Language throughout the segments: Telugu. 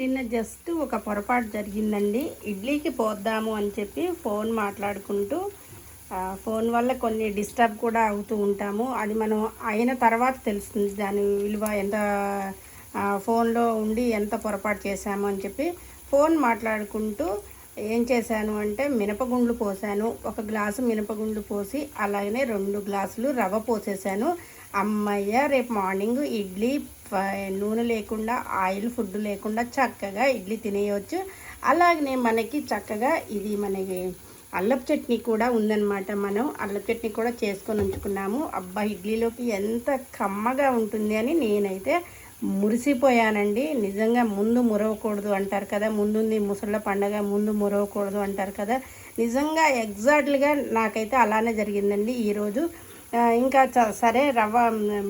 నిన్న జస్ట్ ఒక పొరపాటు జరిగిందండి. ఇడ్లీకి పోద్దాము అని చెప్పి ఫోన్ మాట్లాడుకుంటూ ఫోన్ వల్ల కొన్ని డిస్టర్బ్ కూడా అవుతూ ఉంటాము. అది మనం అయిన తర్వాత తెలుస్తుంది దాని విలువ ఎంత ఫోన్లో ఉండి ఎంత పొరపాటు చేశాము అని చెప్పి ఫోన్ మాట్లాడుకుంటూ ఏం చేశాను అంటే మినపగుండ్లు పోసాను. ఒక గ్లాసు మినపగుండ్లు పోసి అలాగనే రెండు గ్లాసులు రవ్వ పోసేసాను. అమ్మయ్య రేపు మార్నింగ్ ఇడ్లీ నూనె లేకుండా ఆయిల్ ఫుడ్ లేకుండా చక్కగా ఇడ్లీ తినేయవచ్చు అలాగనే మనకి చక్కగా ఇది మనకి అల్లపు చట్నీ కూడా ఉందన్నమాట మనం. అల్లపు చట్నీ కూడా చేసుకొని ఉంచుకున్నాము. అబ్బా ఇడ్లీలోకి ఎంత కమ్మగా ఉంటుంది అని నేనైతే మురిసిపోయానండి. నిజంగా ముందు మురవకూడదు అంటారు కదా ముందుంది ముసళ్ళ పండగ ముందు మురవకూడదు అంటారు కదా. నిజంగా ఎగ్జాక్ట్లీగా నాకైతే అలానే జరిగిందండి. ఈరోజు ఇంకా చ- సరే రవ్వ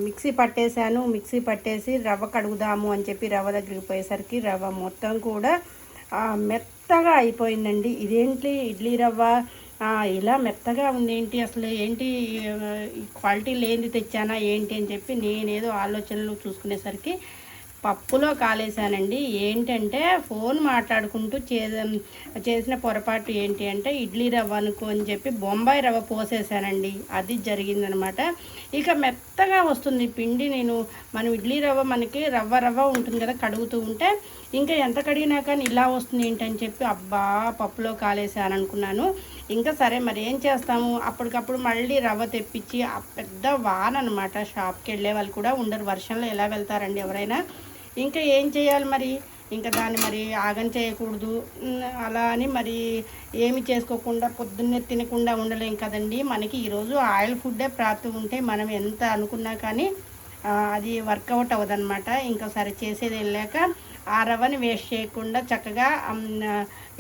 మిక్సీ పట్టేశాను. మిక్సీ పట్టేసి రవ్వ కడుగుదాము అని చెప్పి రవ్వ దగ్గరికి పోయేసరికి రవ్వ మొత్తం కూడా మెత్తగా అయిపోయిందండి. ఇదేంటి ఇడ్లీ రవ్వ? ఇలా మెత్తగా ఉంది. ఏంటి అసలు ఏంటి క్వాలిటీ లేనిది తెచ్చానా ఏంటి అని చెప్పి నేనేదో ఆలోచనలు చూసుకునేసరికి పప్పులో కాలేశానండి. ఏంటంటే ఫోన్ మాట్లాడుకుంటూ చే చేసిన పొరపాటు ఏంటి అంటే ఇడ్లీ రవ్వ అనుకో అని చెప్పి బొంబాయి రవ్వ పోసేసానండి అది జరిగిందనమాట. ఇక మెత్తగా వస్తుంది పిండి. నేను మనం ఇడ్లీ రవ్వ మనకి రవ్వ రవ్వ ఉంటుంది కదా కడుగుతూ ఉంటే ఇంకా ఎంత కడిగినా కానీ ఇలా వస్తుంది ఏంటని చెప్పి అబ్బా పప్పులో కాలేసాను అనుకున్నాను ఇంకా సరే మరి ఏం చేస్తాము? అప్పటికప్పుడు మళ్ళీ రవ్వ తెప్పించి ఆ పెద్ద వాన అనమాట షాప్కి వెళ్ళే వాళ్ళు కూడా ఉండరు. వర్షంలో ఎలా వెళ్తారండి ఎవరైనా? ఇంకా ఏం చేయాలి మరి? ఇంకా దాన్ని మరి ఆగం చేయకూడదు. అలా అని మరి ఏమి చేసుకోకుండా పొద్దున్నే తినకుండా ఉండలేం కదండి. మనకి ఈరోజు ఆయిల్ ఫుడ్డే ప్రాప్తి ఉంటే మనం ఎంత అనుకున్నా కానీ అది వర్కౌట్ అవ్వదనమాట ఇంకా సరే చేసేది వెళ్ళాక ఆ రవ్వని వేస్ట్ చేయకుండా చక్కగా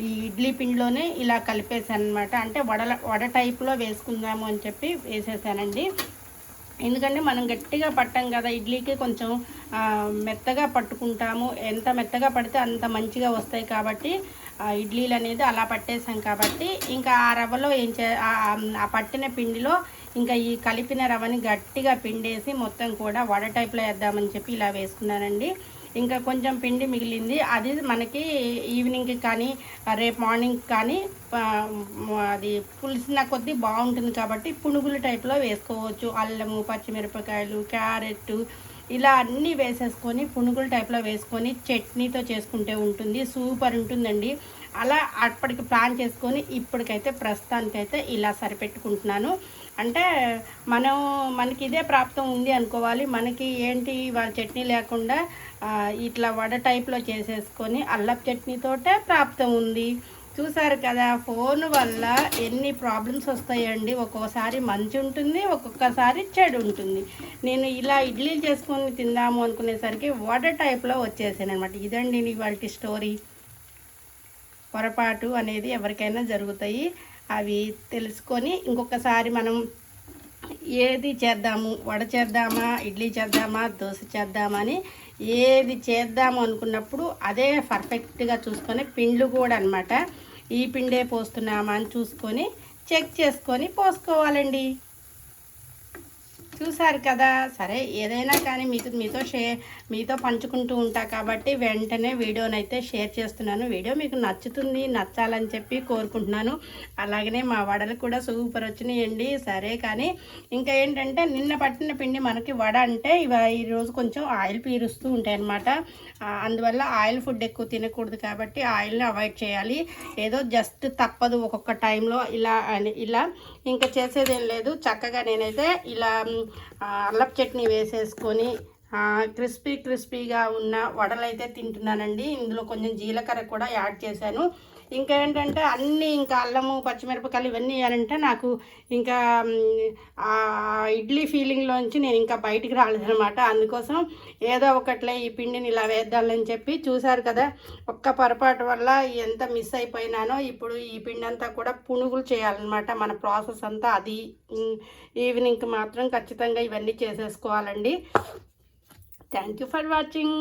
ఈ ఇడ్లీ పిండిలోనే ఇలా కలిపేసాను అనమాట అంటే వడల వడ టైప్లో వేసుకుందాము అని చెప్పి వేసేసానండి. ఎందుకంటే మనం గట్టిగా పట్టాం కదా ఇడ్లీకి కొంచెం మెత్తగా పట్టుకుంటాము. ఎంత మెత్తగా పడితే అంత మంచిగా వస్తాయి కాబట్టి ఆ, ఇడ్లీలు అనేది అలా పట్టేసాం కాబట్టి ఇంకా ఆ రవ్వలో ఏం చే ఆ పట్టిన పిండిలో ఇంకా ఈ కలిపిన రవ్వని గట్టిగా పిండేసి మొత్తం కూడా వడ టైప్లో వేద్దామని చెప్పి ఇలా వేసుకున్నానండి. ఇంకా కొంచెం పిండి మిగిలింది. అది మనకి ఈవినింగ్కి కానీ రేపు మార్నింగ్ కానీ అది పులిసిన కొద్దీ బాగుంటుంది కాబట్టి పునుగుల టైప్లో వేసుకోవచ్చు. అల్లము పచ్చిమిరపకాయలు క్యారెట్ ఇలా అన్నీ వేసేసుకొని పునుగుల టైప్లో వేసుకొని చట్నీతో చేసుకుంటే ఉంటుంది సూపర్ ఉంటుందండి. అలా అప్పటికి ప్లాన్ చేసుకొని ఇప్పటికైతే ప్రస్తుతానికైతే ఇలా సరిపెట్టుకుంటున్నాను. అంటే మనం మనకి ఇదే ప్రాప్తం ఉంది అనుకోవాలి. మనకి ఏంటి వాళ్ళ చట్నీ లేకుండా ఇట్లా వడ టైప్లో చేసేసుకొని అల్లపు చట్నీతోటే ప్రాప్తం ఉంది. చూసారు కదా ఫోన్ వల్ల ఎన్ని ప్రాబ్లమ్స్ వస్తాయండి. ఒక్కోసారి మంచి ఉంటుంది ఒక్కొక్కసారి చెడు ఉంటుంది. నేను ఇలా ఇడ్లీలు చేసుకొని తిందాము అనుకునేసరికి వాటర్ టైప్లో వచ్చేసాను అనమాట ఇదండి ఇవాళ స్టోరీ. పొరపాటు అనేది ఎవరికైనా జరుగుతాయి. అవి తెలుసుకొని ఇంకొకసారి మనం ఏది చేద్దాము? వడ చేద్దామా? ఇడ్లీ చేద్దామా? దోశ చేద్దామా అని ఏది చేద్దాము అనుకున్నప్పుడు అదే పర్ఫెక్ట్గా చూసుకొని పిండ్లు కూడా అనమాట ఈ పిండే పోస్తున్నామా అని చూసుకొని చెక్ చేసుకొని పోసుకోవాలండి. చూసారు కదా. సరే ఏదైనా కానీ మీతో మీతో షేర్ మీతో పంచుకుంటూ ఉంటా కాబట్టి వెంటనే వీడియోనైతే షేర్ చేస్తున్నాను. వీడియో మీకు నచ్చుతుంది నచ్చాలని చెప్పి కోరుకుంటున్నాను. అలాగనే మా వడలు కూడా సూపర్ వచ్చినాయండి. సరే కానీ ఇంకా ఏంటంటే నిన్న పట్టిన పిండి మనకి వడ అంటే ఇవ ఈరోజు కొంచెం ఆయిల్ పీరుస్తూ ఉంటాయన్నమాట. అందువల్ల ఆయిల్ ఫుడ్ ఎక్కువ తినకూడదు కాబట్టి ఆయిల్ని అవాయిడ్ చేయాలి. ఏదో జస్ట్ తప్పదు ఒక్కొక్క టైంలో ఇలా అని ఇలా. ఇంకా చేసేదేం లేదు. చక్కగా నేనైతే ఇలా అల్లపు చట్నీ వేసేసుకొని క్రిస్పీ క్రిస్పీగా ఉన్న వడలైతే తింటున్నానండి. ఇందులో కొంచెం జీలకర్ర కూడా యాడ్ చేశాను. ఇంకా ఏంటంటే అన్నీ ఇంకా అల్లము పచ్చిమిరపకాయలు ఇవన్నీ వేయాలంటే నాకు ఇంకా ఇడ్లీ ఫీలింగ్లోంచి నేను ఇంకా బయటికి రాలేదనమాట అందుకోసం ఏదో ఒకట్లే ఈ పిండిని ఇలా వేద్దాలని చెప్పి చూశారు కదా ఒక్క పొరపాటు వల్ల ఎంత మిస్ అయిపోయినానో ఇప్పుడు ఈ పిండి అంతా కూడా పునుగులు చేయాలన్నమాట. మన ప్రాసెస్ అంతా అది ఈవినింగ్కి మాత్రం ఖచ్చితంగా ఇవన్నీ చేసేసుకోవాలండి. Thank you for watching